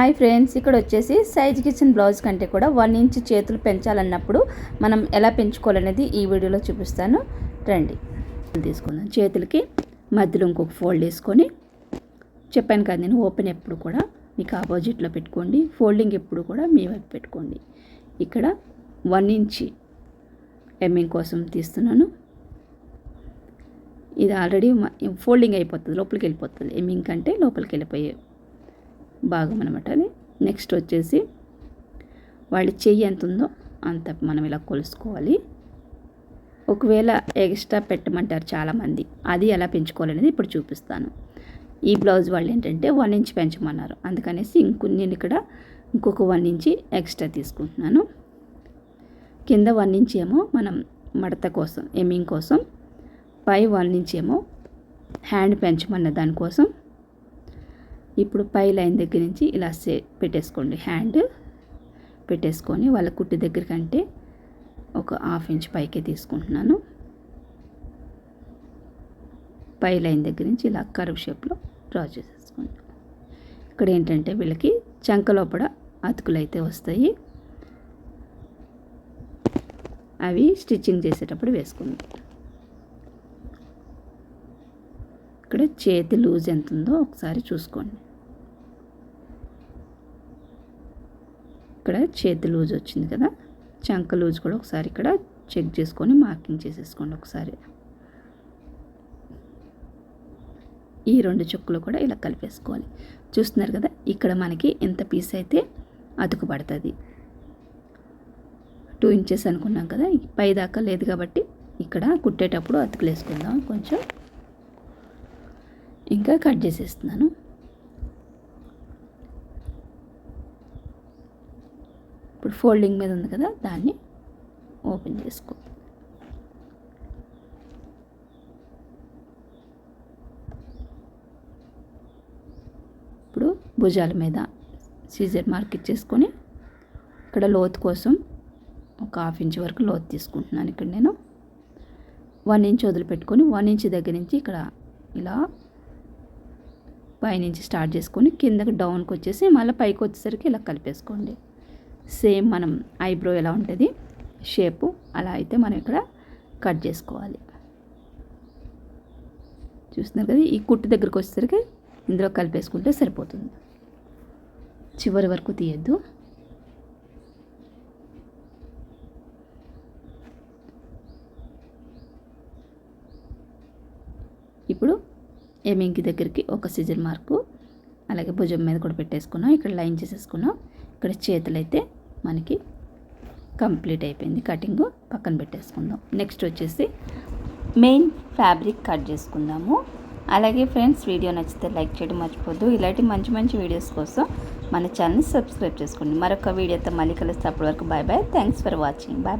Hi friends ఇక్కడ వచ్చేసి size kitchen blouse కంటే కూడా వన్ ఇంచ్ చేతులు పెంచాలన్నప్పుడు మనం ఎలా పెంచుకోవాలనేది ఈ వీడియోలో చూపిస్తాను. రండి. తీసుకుందాం చేతులకి మధ్యలో ఇంకొక ఫోల్డ్ వేసుకొని చెప్పాను కదా నేను ఓపెన్ ఎప్పుడు కూడా మీకు ఆపోజిట్లో పెట్టుకోండి ఫోల్డింగ్ ఎప్పుడు కూడా మీ వైపు పెట్టుకోండి. ఇక్కడ వన్ ఇంచ్ ఎమ్మింగ్ కోసం తీస్తున్నాను. ఇది ఆల్రెడీ ఫోల్డింగ్ అయిపోతుంది లోపలికి వెళ్ళిపోతుంది. ఎమ్మింగ్ కంటే లోపలికి వెళ్ళిపోయే భాగం అనమాట అది. నెక్స్ట్ వచ్చేసి వాళ్ళ చెయ్యి ఎంత ఉందో అంత మనం ఇలా కొలుసుకోవాలి. ఒకవేళ ఎక్స్ట్రా పెట్టమంటారు చాలామంది. అది ఎలా పెంచుకోవాలనేది ఇప్పుడు చూపిస్తాను. ఈ బ్లౌజ్ వాళ్ళు ఏంటంటే వన్ ఇంచ్ పెంచమన్నారు. అందుకనేసి ఇంకో నేను ఇక్కడ ఇంకొక వన్ ఇంచ్ ఎక్స్ట్రా తీసుకుంటున్నాను. కింద వన్ ఇంచ్ ఏమో మనం మడత కోసం ఎమ్మింగ్ కోసం పై వన్ ఇంచ్ ఏమో హ్యాండ్ పెంచమన్న దానికోసం ఇప్పుడు పై లైన్ దగ్గర నుంచి ఇలా సే పెట్టేసుకోండి. హ్యాండ్ పెట్టేసుకొని వాళ్ళ కుట్టి దగ్గర కంటే ఒక హాఫ్ ఇంచ్ పైకే తీసుకుంటున్నాను. పై లైన్ దగ్గర నుంచి ఇలా కర్వ్ షేప్లో డ్రా చేసేసుకోండి. ఇక్కడ ఏంటంటే వీళ్ళకి చంక లోపల అతుకులు అయితే వస్తాయి. అవి స్టిచ్చింగ్ చేసేటప్పుడు వేసుకుందాం. ఇక్కడ చేతి లూజ్ ఎంత ఉందో ఒకసారి చూసుకోండి. ఇక్కడ చేతి లూజ్ వచ్చింది కదా? చంక లూజ్ కూడా ఒకసారి ఇక్కడ చెక్ చేసుకొని మార్కింగ్ చేసేసుకోండి ఒకసారి. ఈ రెండు చుక్కలు కూడా ఇలా కలిపేసుకోవాలి. చూస్తున్నారు కదా? ఇక్కడ మనకి ఎంత పీస్ అయితే అతుకు పడుతుంది. టూ ఇంచెస్ అనుకున్నాం కదా? పై దాకా లేదు కాబట్టి ఇక్కడ కుట్టేటప్పుడు అతుకులేసుకుందాం. కొంచెం ఇంకా కట్ చేసేస్తున్నాను. ఇప్పుడు ఫోల్డింగ్ మీద ఉంది కదా దాన్ని ఓపెన్ చేసుకో. ఇప్పుడు భుజాల మీద సీజర్ మార్క్ ఇచ్చేసుకొని ఇక్కడ లోతు కోసం ఒక హాఫ్ ఇంచ్ వరకు లోతు తీసుకుంటున్నాను ఇక్కడ నేను. వన్ ఇంచ్ వదిలిపెట్టుకొని వన్ ఇంచ్ దగ్గర నుంచి ఇక్కడ ఇలా పైనుంచి స్టార్ట్ చేసుకొని కిందకి డౌన్కి వచ్చేసి మళ్ళీ పైకి వచ్చేసరికి ఇలా కలిపేసుకోండి. సేమ్ మనం ఐబ్రో ఎలా ఉంటుంది? షేపు అలా అయితే మనం ఇక్కడ కట్ చేసుకోవాలి. చూస్తున్నారు కదా ఈ కుట్టు దగ్గరకు వచ్చేసరికి ఇందులో కలిపేసుకుంటే సరిపోతుంది. చివరి వరకు తీయద్దు. ఇప్పుడు ఎమింకి దగ్గరికి ఒక సిజర్ మార్కు అలాగే భుజం మీద కూడా పెట్టేసుకున్నాం. ఇక్కడ లైన్ చేసేసుకున్నాం. ఇక్కడ చేతులైతే మనకి కంప్లీట్ అయిపోయింది కటింగ్. పక్కన పెట్టేసుకుందాం. నెక్స్ట్ వచ్చేసి మెయిన్ ఫ్యాబ్రిక్ కట్ చేసుకుందాము. అలాగే ఫ్రెండ్స్ వీడియో నచ్చితే లైక్ చేయడం మర్చిపోద్దు. ఇలాంటి మంచి మంచి వీడియోస్ కోసం మన ఛానల్ సబ్స్క్రైబ్ చేసుకోండి. మరొక వీడియోతో మళ్ళీ కలిస్తే. అప్పటి వరకు bye bye thanks for watching bye bye